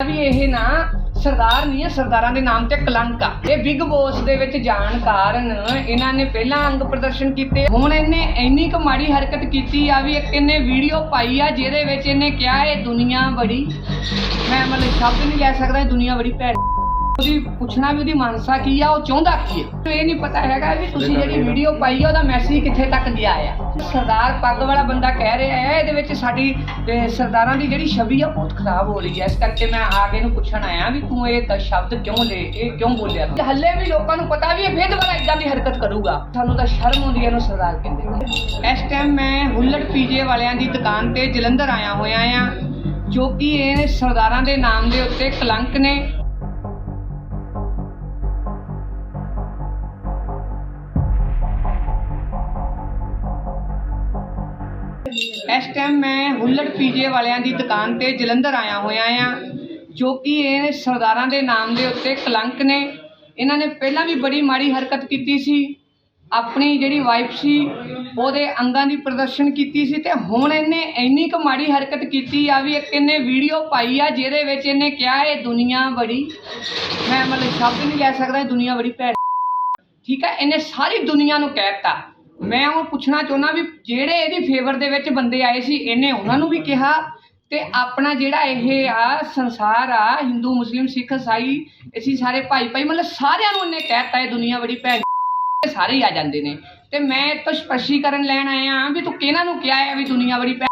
ਵੀ ਇਹ ਨਾ, ਸਰਦਾਰ ਨਹੀਂ ਹੈ ਸਰਦਾਰਾਂ ਦੇ ਨਾਮ ਤੇ ਕਲੰਕ ਆ। ਇਹ ਬਿਗ ਬੋਸ ਦੇ ਵਿੱਚ ਜਾਣ ਕਾਰਨ ਇਹਨਾਂ ਨੇ ਪਹਿਲਾਂ ਅੰਗ ਪ੍ਰਦਰਸ਼ਨ ਕੀਤੇ। ਹੁਣ ਇਹਨੇ ਇੰਨੀ ਕੁ ਮਾੜੀ ਹਰਕਤ ਕੀਤੀ ਆ ਵੀ ਇੱਕ ਇਹਨੇ ਵੀਡੀਓ ਪਾਈ ਆ, ਜਿਹਦੇ ਵਿੱਚ ਇਹਨੇ ਕਿਹਾ, ਇਹ ਦੁਨੀਆ ਬੜੀ, ਮੈਂ ਮਤਲਬ ਸ਼ਬਦ ਨਹੀਂ ਲੈ ਸਕਦਾ, ਇਹ ਦੁਨੀਆ ਬੜੀ ਭੈੜੀ। ਉਹਦੀ ਪੁੱਛਣਾ ਵੀ ਉਹਦੀ ਮਾਨਸਾ ਕੀ ਆ ਉਹ ਚਾਹੁੰਦਾ ਕੀ ਹੈ ਇਹ ਨਹੀਂ ਪਤਾ ਹੈਗਾ ਵੀ ਤੁਸੀਂ ਜਿਹੜੀ ਵੀਡੀਓ ਪਾਈ ਆ ਉਹਦਾ ਮੈਸੇਜ ਕਿੱਥੇ ਤੱਕ ਗਿਆ ਆ। ਸਰਦਾਰ ਪੱਗ ਵਾਲਾ ਬੰਦਾ ਕਹਿ ਰਿਹਾ ਹੈ ਇਹਦੇ ਵਿੱਚ ਸਾਡੀ ਸਰਦਾਰਾਂ ਦੀ ਜਿਹੜੀ ਛਵੀ ਆ ਬਹੁਤ ਖਰਾਬ ਹੋ ਰਹੀ ਹੈ ਇਸ ਕਰਕੇ ਮੈਂ ਆ ਕੇ ਇਹਨੂੰ ਪੁੱਛਣ ਆਇਆ ਵੀ ਤੂੰ ਇਹ ਸ਼ਬਦ ਕਿਉਂ ਲੈ ਇਹ ਕਿਉਂ ਬੋਲਿਆ? ਤੂੰ? ਹੱਲੇ ਵੀ ਲੋਕਾਂ ਨੂੰ ਪਤਾ ਵੀ ਇਹ ਫੇਰ ਦੁਬਾਰਾ ਇਦਾਂ ਦੀ ਹਰਕਤ ਕਰੂਗਾ। ਸਾਨੂੰ ਤਾਂ ਸ਼ਰਮ ਆਉਂਦੀ ਹੈ ਇਹਨੂੰ ਸਰਦਾਰ ਕਹਿੰਦੇ। ਇਸ ਟਾਈਮ ਮੈਂ ਹੁੱਲੜ ਪੀਜੇ ਵਾਲਿਆਂ ਦੀ ਦੁਕਾਨ ਤੇ ਜਲੰਧਰ ਆਇਆ ਹੋਇਆ ਆ ਜੋ ਕਿ ਇਹ ਸਰਦਾਰਾਂ ਦੇ ਨਾਮ ਦੇ ਉੱਤੇ ਕਲੰਕ ਨੇ। ਇਸ ਟਾਈਮ ਮੈਂ ਹੁੱਲੜ ਪੀਜੇ ਵਾਲਿਆਂ ਦੀ ਦੁਕਾਨ ਤੇ ਜਲੰਧਰ ਆਇਆ ਹੋਇਆ ਆ ਜੋ ਕਿ ਇਹ ਸਰਦਾਰਾਂ ਦੇ ਨਾਮ ਦੇ ਉੱਤੇ ਕਲੰਕ ਨੇ। ਇਹਨਾਂ ਨੇ ਪਹਿਲਾਂ ਵੀ ਬੜੀ ਮਾੜੀ ਹਰਕਤ ਕੀਤੀ ਸੀ। ਆਪਣੀ ਜਿਹੜੀ ਵਾਈਫ ਸੀ, ਉਹਦੇ ਅੰਗਾਂ ਦੀ ਪ੍ਰਦਰਸ਼ਨ ਕੀਤੀ ਸੀ ਤੇ ਹੁਣ ਇਹਨੇ ਇੰਨੀ ਕੁ ਮਾੜੀ ਹਰਕਤ ਕੀਤੀ ਆ ਵੀ ਇੱਕ ਇਹਨੇ ਵੀਡੀਓ ਪਾਈ ਆ, ਜਿਹਦੇ ਵਿੱਚ ਇਹਨੇ ਕਿਹਾ ਇਹ ਦੁਨੀਆ ਬੜੀ, ਮੈਂ ਮਤਲਬ ਸ਼ਬਦ ਨਹੀਂ ਲੈ ਸਕਦਾ, ਇਹ ਦੁਨੀਆ ਬੜੀ ਭੈੜੀ। ਠੀਕ ਹੈ ਇਹਨੇ ਸਾਰੀ ਦੁਨੀਆ ਨੂੰ ਕਹਿਤਾ। ਮੈਂ ਉਹ ਪੁੱਛਣਾ ਚਾਹੁੰਦਾ ਵੀ ਜਿਹੜੇ ਇਹਦੀ ਫੇਵਰ ਦੇ ਵਿੱਚ ਬੰਦੇ ਆਏ ਸੀ, ਇਹਨੇ ਉਹਨਾਂ ਨੂੰ ਵੀ ਕਿਹਾ? ਤੇ ਆਪਣਾ ਜਿਹੜਾ ਇਹ ਆ ਸੰਸਾਰ ਆ, ਹਿੰਦੂ, ਮੁਸਲਿਮ, ਸਿੱਖ ਇਸਾਈ ਅਸੀਂ ਸਾਰੇ ਭਾਈ ਭਾਈ, ਮਤਲਬ ਸਾਰਿਆਂ ਨੂੰ ਇਹਨੇ ਕਹਿਤਾ ਇਹ ਦੁਨੀਆ ਬੜੀ ਭੈਣ ਸਾਰੇ ਹੀ ਆ ਜਾਂਦੇ ਨੇ। ਤੇ ਮੈਂ ਇਹ ਤੋਂ ਸਪਸ਼ਟੀਕਰਨ ਲੈਣ ਆਇਆ ਵੀ ਤੂੰ ਕਿਹਨਾਂ ਨੂੰ ਕਿਹਾ ਹੈ ਵੀ ਦੁਨੀਆ ਬੜੀ ਭੈੜੀ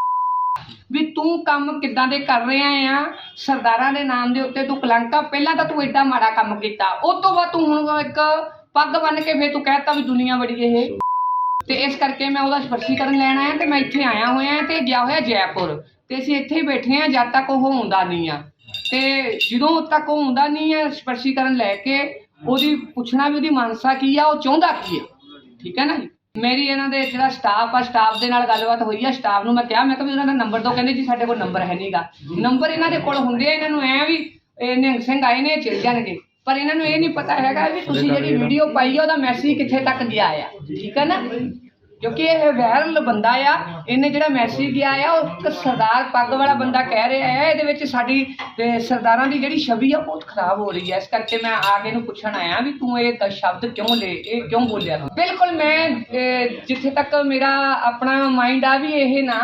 ਵੀ ਤੂੰ ਕੰਮ ਕਿੱਦਾਂ ਦੇ ਕਰ ਰਿਹਾ ਆ? ਸਰਦਾਰਾਂ ਦੇ ਨਾਮ ਦੇ ਉੱਤੇ ਤੂੰ ਕਲੰਕਾ ਪਹਿਲਾਂ ਤਾਂ ਤੂੰ ਐਡਾ ਮਾੜਾ ਕੰਮ ਕੀਤਾ ਉਸ ਤੋਂ ਬਾਅਦ ਤੂੰ ਹੁਣ ਇੱਕ ਪੱਗ ਬੰਨ ਕੇ ਫੇਰ ਤੂੰ ਕਹਿਤਾ ਵੀ ਦੁਨੀਆ ਬੜੀ ਇਹ। ਤੇ ਇਸ ਕਰਕੇ ਮੈਂ ਉਹਦਾ ਸਪਸ਼ਟੀਕਰਨ ਲੈਣ ਆਇਆ ਤੇ ਮੈਂ ਇੱਥੇ ਆਇਆ ਹੋਇਆ ਤੇ ਗਿਆ ਹੋਇਆ ਜੈਪੁਰ। ਤੇ ਅਸੀਂ ਇੱਥੇ ਹੀ ਬੈਠੇ ਆ ਜਦ ਤੱਕ ਉਹ ਆਉਂਦਾ ਨਹੀਂ ਆ। ਤੇ ਜਦੋਂ ਤੱਕ ਉਹ ਆਉਂਦਾ ਨਹੀਂ ਆ ਸਪਸ਼ਟੀਕਰਨ ਲੈ ਕੇ, ਉਹਦੀ ਪੁੱਛਣਾ ਵੀ ਉਹਦੀ ਮਾਨਸਾ ਕੀ ਆ, ਉਹ ਚਾਹੁੰਦਾ ਕੀ ਆ? ਠੀਕ ਹੈ ਨਾ ਜੀ? ਮੇਰੀ ਇਹਨਾਂ ਦੇ ਜਿਹੜਾ ਸਟਾਫ ਆ ਸਟਾਫ ਦੇ ਨਾਲ ਗੱਲਬਾਤ ਹੋਈ ਆ ਸਟਾਫ ਨੂੰ ਮੈਂ ਕਿਹਾ ਮੈਂ ਕਿਹਾ ਵੀ ਉਹਨਾਂ ਦਾ ਨੰਬਰ ਦੋ, ਕਹਿੰਦੇ ਜੀ ਸਾਡੇ ਕੋਲ ਨੰਬਰ ਹੈ ਨਹੀਂਗਾ ਨੰਬਰ ਇਹਨਾਂ ਦੇ ਕੋਲ ਹੁੰਦੇ ਆ, ਇਹਨਾਂ ਨੂੰ ਐ ਵੀ, ਇਹ ਨਿਹੰਗ ਸਿੰਘ ਆਏ ਨੇ ਇਹ ਜਾਣਗੇ। ਪਰ ਇਹਨਾਂ ਨੂੰ ਇਹ ਨਹੀਂ ਪਤਾ ਹੈਗਾ ਵੀ ਤੁਸੀਂ ਜਿਹੜੀ ਵੀਡੀਓ ਪਾਈ ਆ ਉਹਦਾ ਮੈਸੇਜ ਕਿੱਥੇ ਤੱਕ ਗਿਆ ਆ। ਠੀਕ ਹੈ ਨਾ? ਕਿਉਂਕਿ ਇਹ ਵਾਇਰਲ ਬੰਦਾ ਆ ਇਹਨੇ ਜਿਹੜਾ ਮੈਸੇਜ ਗਿਆ ਆ ਉਹ ਇੱਕ ਸਰਦਾਰ ਪੱਗ ਵਾਲਾ ਬੰਦਾ ਕਹਿ ਰਿਹਾ ਹੈ ਇਹਦੇ ਵਿੱਚ ਸਾਡੀ ਤੇ ਸਰਦਾਰਾਂ ਦੀ ਜਿਹੜੀ ਛਵੀ ਆ ਬਹੁਤ ਖਰਾਬ ਹੋ ਰਹੀ ਹੈ ਇਸ ਕਰਕੇ ਮੈਂ ਆ ਕੇ ਇਹਨੂੰ ਪੁੱਛਣ ਆਇਆ ਵੀ ਤੂੰ ਇਹ ਸ਼ਬਦ ਕਿਉਂ ਲੈ ਇਹ ਕਿਉਂ ਬੋਲਿਆ? ਬਿਲਕੁਲ ਮੈਂ ਜਿੱਥੇ ਤੱਕ ਮੇਰਾ ਆਪਣਾ ਮਾਈਂਡ ਆ ਵੀ ਇਹ ਨਾ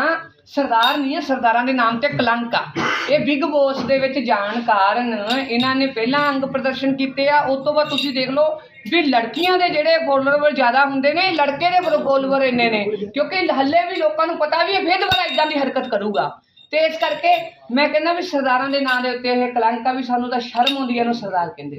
ਸਰਦਾਰ ਨਹੀਂ ਹੈ, ਸਰਦਾਰਾਂ ਦੇ ਨਾਮ ਤੇ ਕਲੰਕ ਆ। ਇਹ ਬਿਗ ਬੋਸ ਦੇ ਵਿੱਚ ਜਾਣ ਕਾਰਨ ਇਹਨਾਂ ਨੇ ਪਹਿਲਾਂ ਅੰਗ ਪ੍ਰਦਰਸ਼ਨ ਕੀਤੇ ਆ ਉਸ ਤੋਂ ਬਾਅਦ ਤੁਸੀਂ ਦੇਖ ਲਓ ਵੀ ਲੜਕੀਆਂ ਦੇ ਜਿਹੜੇ ਫੋਲੋਵਰ ਜ਼ਿਆਦਾ ਹੁੰਦੇ ਨੇ, ਲੜਕੇ ਦੇ ਫੋਲੋਵਰ ਇੰਨੇ ਨੇ, ਕਿਉਂਕਿ ਹੱਲੇ ਵੀ ਲੋਕਾਂ ਨੂੰ ਪਤਾ ਵੀ ਇਹ ਫੇਰ ਦੁਬਾਰਾ ਇਦਾਂ ਦੀ ਹਰਕਤ ਕਰੂਗਾ। ਤੇ ਇਸ ਕਰਕੇ ਮੈਂ ਕਹਿੰਦਾ ਵੀ ਸਰਦਾਰਾਂ ਦੇ ਨਾਂ ਦੇ ਉੱਤੇ ਇਹ ਕਲੰਕ ਆ ਵੀ ਸਾਨੂੰ ਤਾਂ ਸ਼ਰਮ ਆਉਂਦੀ ਹੈ ਇਹਨੂੰ ਸਰਦਾਰ ਕਹਿੰਦੇ।